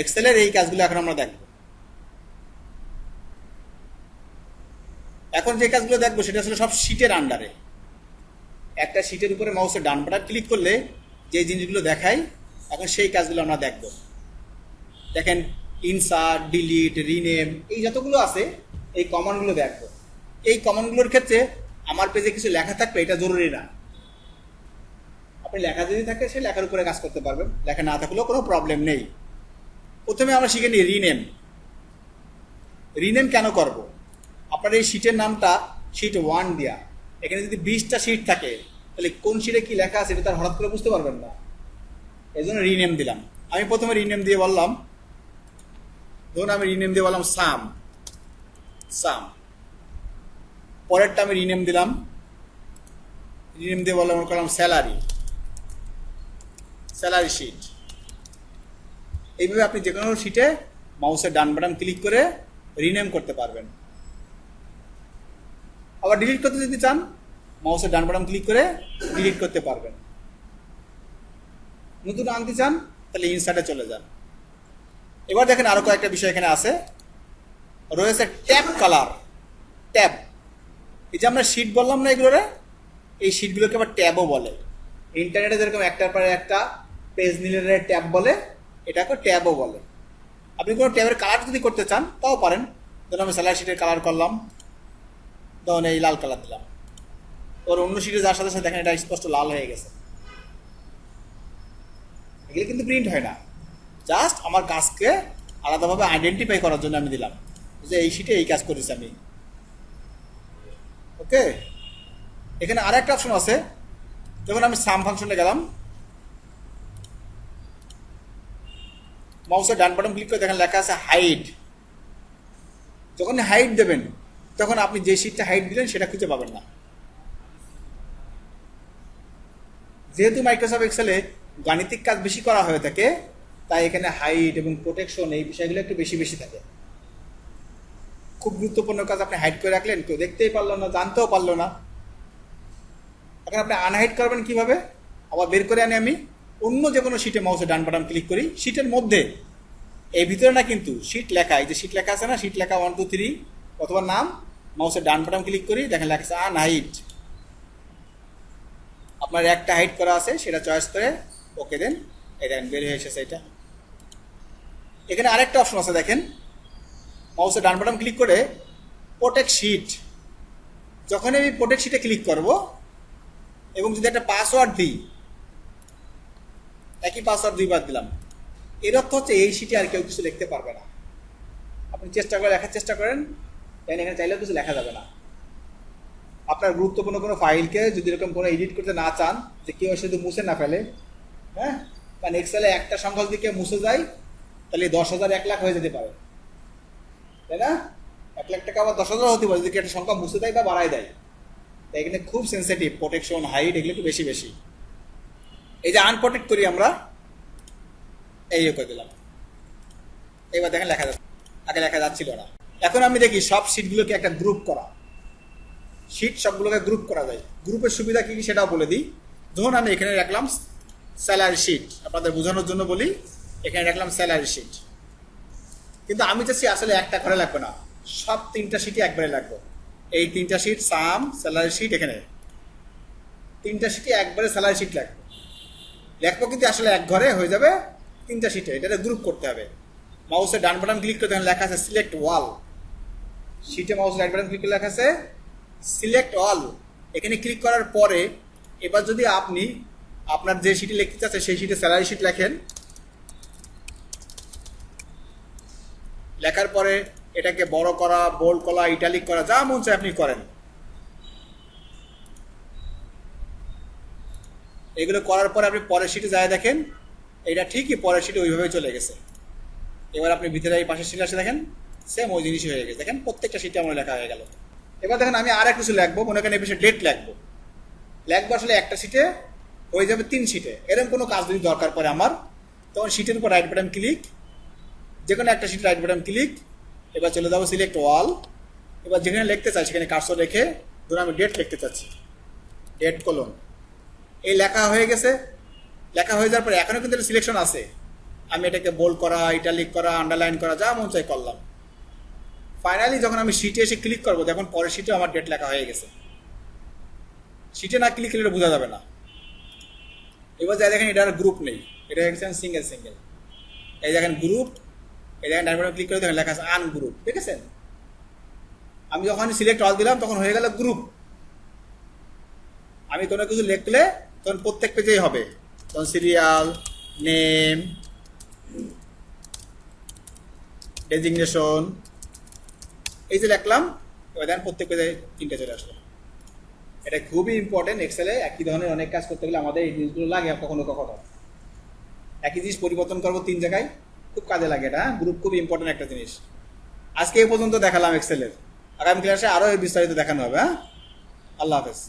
এক্সেলের এই কাজগুলো এখন আমরা দেখব। এখন যে কাজগুলো দেখব, সেটা আসলে সব শিটের আন্ডারে একটা শিটের উপরে মাউসের ডান বাটন ক্লিক করলে যে জিনিসগুলো দেখাই, এখন সেই কাজগুলো আমরা দেখব। দেখেন ইনসার্ট ডিলিট রিনেম এই যতগুলো আছে, এই কমান্ডগুলো দেখব। এই কমান্ডগুলোর ক্ষেত্রে আমার পেজে কিছু লেখা থাকবে, এটা জরুরি না। আপনি লেখা যদি থাকে, সে লেখার উপরে কাজ করতে পারবেন। লেখা না থাকলেও কোনো প্রবলেম নেই। প্রথমে আমরা শিখে নিই রিনেম। রিনেম কেন করব? আপনার এই শিটের নামটা শিট ওয়ান দেওয়া এখানে যদি বিশটা শিট থাকে, তাহলে কোন শিটে কি লেখা আছে তার হঠাৎ করে বুঝতে পারবেন না। এই জন্য রিনেম দিলাম। আমি প্রথমে রিনেম দিয়ে বললাম, ধরুন আমি রিনেম দিয়ে বললাম সাম। সাম। পরেরটা আমি রিনেম দিলাম। রিনেম দিয়ে বললাম করলাম স্যালারি। স্যালারি শিট এইভাবে আপনি যে কোনো শিটে মাউসের ডান বাটন ক্লিক করে রিনেম করতে পারবেন। আবার ডিলিট করতে যদি চান মাউসের ডান বাটন ক্লিক করে ডিলিট করতে পারবেন। নতুন আনতে চান, তাহলে ইনসার্টে চলে যান। এবার দেখেন আরও কয়েকটা বিষয় এখানে আছে। রয়েছে ট্যাব কালার ট্যাব। এই যে আমরা শিট বললাম না এগুলোরে, এই শিটগুলোকে আবার ট্যাবও বলে। ইন্টারনেটে যেরকম একটার পরে একটা পেজ নিলে ট্যাব বলে এটাকে ট্যাবও বলে। আপনি কোনো ট্যাবের কালার যদি করতে চান, তাও পারেন। ধরুন আমি স্যালারি শিটের কালার করলাম তখন এই লাল কালার দিলাম। ওর অন্য শিটে যার সাথে সাথে দেখেন এটা স্পষ্ট লাল হয়ে গেছে। এগুলো কিন্তু প্রিন্ট হয় না। জাস্ট আমার কাজকে আলাদাভাবে আইডেন্টিফাই করার জন্য আমি দিলাম। যে এই শিটে এই কাজ করেছি আমি। ওকে এখানে আর একটা অপশন আছে। যখন আমি সাম ফাংশনে গেলাম মাউসের ডান বাটন ক্লিক করে দেখেন লেখা আছে হাইট যখন হাইট দেবেন, তখন আপনি যে শিটটা হাইট দিলেন, সেটা খুঁজে পাবেন না। যেহেতু মাইক্রোসফট এক্সেলে গাণিতিক কাজ বেশি করা হয়ে থাকে, তাই এখানে হাইট এবং প্রোটেকশন এই বিষয়গুলো একটু বেশি বেশি থাকে। খুব গুরুত্বপূর্ণ কাজ আপনি হাইড করে রাখলেন, কেউ দেখতেই পারল না, জানতেও পারল না। এখন আপনি আনহাইড করবেন কীভাবে? আবার বের করে আনি আমি। অন্য যে কোনো শিটে মাউসে ডান বাটন ক্লিক করি শিটের মধ্যে এই ভিতরে না কিন্তু শিট লেখা, এই যে শিট লেখা আছে না শিট লেখা ওয়ান টু থ্রি অথবা নাম মাউসের ডান বাটন ক্লিক করি, দেখেন লেখা আছে আন হাইট আপনার একটা হাইট করা আছে, সেটা চয়েস করে ওকে দেন এই দেখেন, বের হয়ে এসেছে এটা। এখানে আরেকটা অপশন আছে, দেখেন মাউসের ডান বাটন ক্লিক করে প্রোটেক্ট শিট যখন আমি প্রোটেক্ট শিটে ক্লিক করব, এবং যদি একটা পাসওয়ার্ড দিই একই পাসওয়ার্ড দুইবার দিলাম। এর অর্থ হচ্ছে এই শিটে আর কেউ কিছু লিখতে পারবে না। আপনি চেষ্টা করে লেখার চেষ্টা করেন দেন এখানে চাইলেও কিছু লেখা যাবে না। আপনার গুরুত্বপূর্ণ কোনো ফাইলকে যদি এরকম কোনো এডিট করতে না চান, যে কেউ শুধু মুছে না ফেলে হ্যাঁ? কারণ এক্সেলে একটা সংখ্যা যদি কেউ মুছে যায়, তাহলে দশ হাজার এক লাখ হয়ে যেতে পারে। তাই না? এক লাখ টাকা আবার দশ হাজার হতে পারে, যদি কেউ একটা সংখ্যা মুছে দেয় বা বাড়ায় দেয়। তাই এখানে খুব সেন্সিটিভ প্রোটেকশন হাইট এগুলো একটু বেশি বেশি। এই যে আনপ্রোটেক্ট করি আমরা, এই করে দিলাম। এবার দেখেন লেখা যাচ্ছে, আগে লেখা যাচ্ছিল না। এখন আমি দেখি সব সিটগুলোকে একটা গ্রুপ করা। শিট সবগুলোকে গ্রুপ করা যায়। গ্রুপের সুবিধা কি কি সেটাও বলে দিই। ধরুন আমি এখানে রাখলাম স্যালারি শিট আপনাদের বোঝানোর জন্য বলি, এখানে রাখলাম স্যালারি শিট কিন্তু আমি চাচ্ছি আসলে একটা ঘরে লাগবে না। সব তিনটা শিটই একবারে লাগবে। এই তিনটা শিট সাম স্যালারি শিট এখানে। তিনটা শিটে একবারে স্যালারি শিট লাগবে। লেখবো কিন্তু আসলে এক ঘরে হয়ে যাবে, তিনটা শিটে এটা গ্রুপ করতে হবে। মাউসের ডান বাটন ক্লিক করে দেখেন লেখা আছে সিলেক্ট ওয়াল শিটে মাউসের রাইট বাটন ক্লিক করে লেখা আছে সিলেক্ট অল এখানে ক্লিক করার পরে, এবার যদি আপনি আপনার যে শিটে লিখতে চাচ্ছে সেই শিটে স্যালারি শিট লেখেন। লেখার পরে এটাকে বড় করা বোল্ড করা ইটালিক করা, যা মন চায় আপনি করেন। এগুলো করার পরে আপনি পরের সিটে যায় দেখেন, এটা ঠিকই পরের সিটে ওইভাবে চলে গেছে। এবার আপনি ভিতরে এই পাশের শিটে আসে দেখেন সেম ওই জিনিসই হয়ে গেছে। দেখেন প্রত্যেকটা সিটে আমার লেখা হয়ে গেল। এবার দেখেন আমি আর কিছু লিখব, মনে করেন এই ডেট লিখব। লিখব আসলে একটা সিটে হয়ে যাবে তিন সিটে এরকম কোনো কাজ যদি দরকার পড়ে আমার, তখন সিটের উপর রাইট বাটন ক্লিক যে কোনো একটা সিটে রাইট বাটন ক্লিক এবার চলে যাব সিলেক্ট ওয়াল এবার যেখানে লিখতে চাই সেখানে কার্সর রেখে, ধরুন আমি ডেট লিখতে চাচ্ছি। ডেট কলন এই লেখা হয়ে গেছে। লেখা হয়ে যাওয়ার পরে এখনও কিন্তু সিলেকশন আছে। আমি এটাকে বোল্ড করা ইটালিক করা আন্ডারলাইন করা, যা মন চাই করলাম। ফাইনালি যখন আমি শিটে এসে ক্লিক করব তখন পরের শিটে আমার ডেট লেখা হয়ে গেছে। শিটে না ক্লিক করলে বোঝা যাবে না। এবার যাই দেখেন, এটার গ্রুপ নেই। এটা হচ্ছে সিঙ্গেল সিঙ্গেল এই দেখেন গ্রুপ এই দেখেন ডাইভার ক্লিক করে দেখেন লেখা আছে আন গ্রুপ ঠিক আছে আমি যখন সিলেক্ট অল দিলাম, তখন হয়ে গেল গ্রুপ আমি কোনো কিছু লিখলে তখন প্রত্যেক পেজেই হবে। তখন সিরিয়াল নেম ডেজিগনেশন এই যে লিখলাম এবার দেখেন প্রত্যেক পেজে তিনটে চলে আসলো। এটা খুবই ইম্পর্টেন্ট এক্সেলে একই ধরনের অনেক কাজ করতে গেলে আমাদের এই জিনিসগুলো লাগে কখনো কখনো। একই জিনিস পরিবর্তন করব তিন জায়গায়, খুব কাজে লাগে এটা গ্রুপ খুব ইম্পর্টেন্ট একটা জিনিস। আজকে এই পর্যন্ত দেখালাম এক্সেলের আগামী ক্লাসে আরও বিস্তারিত দেখানো হবে হ্যাঁ? আল্লাহ হাফেজ।